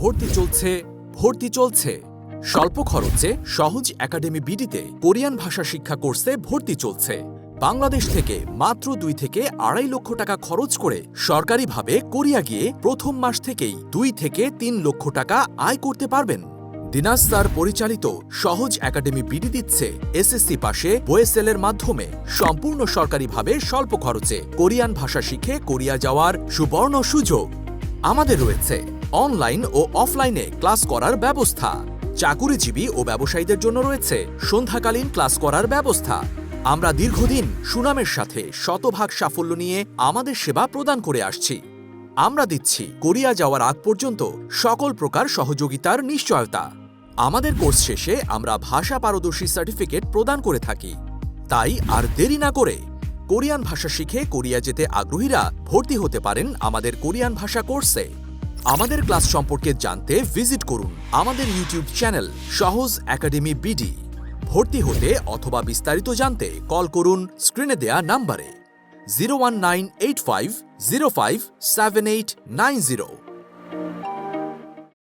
ভর্তি চলছে ভর্তি চলছে। স্বল্প খরচে সহজ একাডেমি বিডিতে কোরিয়ান ভাষা শিক্ষা কোর্সে ভর্তি চলছে। বাংলাদেশ থেকে মাত্র দুই থেকে আড়াই লক্ষ টাকা খরচ করে সরকারিভাবে কোরিয়া গিয়ে প্রথম মাস থেকেই দুই থেকে তিন লক্ষ টাকা আয় করতে পারবেন। দিনাজ স্যার পরিচালিত সহজ একাডেমি বিডি দিচ্ছে এসএসসি পাশে ওয়েসেলের মাধ্যমে সম্পূর্ণ সরকারিভাবে স্বল্প খরচে কোরিয়ান ভাষা শিখে কোরিয়া যাওয়ার সুবর্ণ সুযোগ। আমাদের রয়েছে। অনলাইন ও অফলাইনে ক্লাস করার ব্যবস্থা। চাকুরিজীবী ও ব্যবসায়ীদের জন্য রয়েছে সন্ধ্যাকালীন ক্লাস করার ব্যবস্থা। আমরা দীর্ঘদিন সুনামের সাথে শতভাগ সাফল্য নিয়ে আমাদের সেবা প্রদান করে আসছি। আমরা দিচ্ছি কোরিয়া যাওয়ার আগ পর্যন্ত সকল প্রকার সহযোগিতার নিশ্চয়তা। আমাদের কোর্স শেষে আমরা ভাষা পারদর্শী সার্টিফিকেট প্রদান করে থাকি। তাই আর দেরি না করে কোরিয়ান ভাষা শিখে কোরিয়া যেতে আগ্রহীরা ভর্তি হতে পারেন আমাদের কোরিয়ান ভাষা কোর্সে। আমাদের ক্লাস সম্পর্কে জানতে ভিজিট করুন আমাদের YouTube channel Sohoj academy BD. ভর্তি হতে অথবা বিস্তারিত জানতে কল করুন স্ক্রিনে দেয়া নাম্বারে। Zero one nine eight five zero five seven eight nine zero.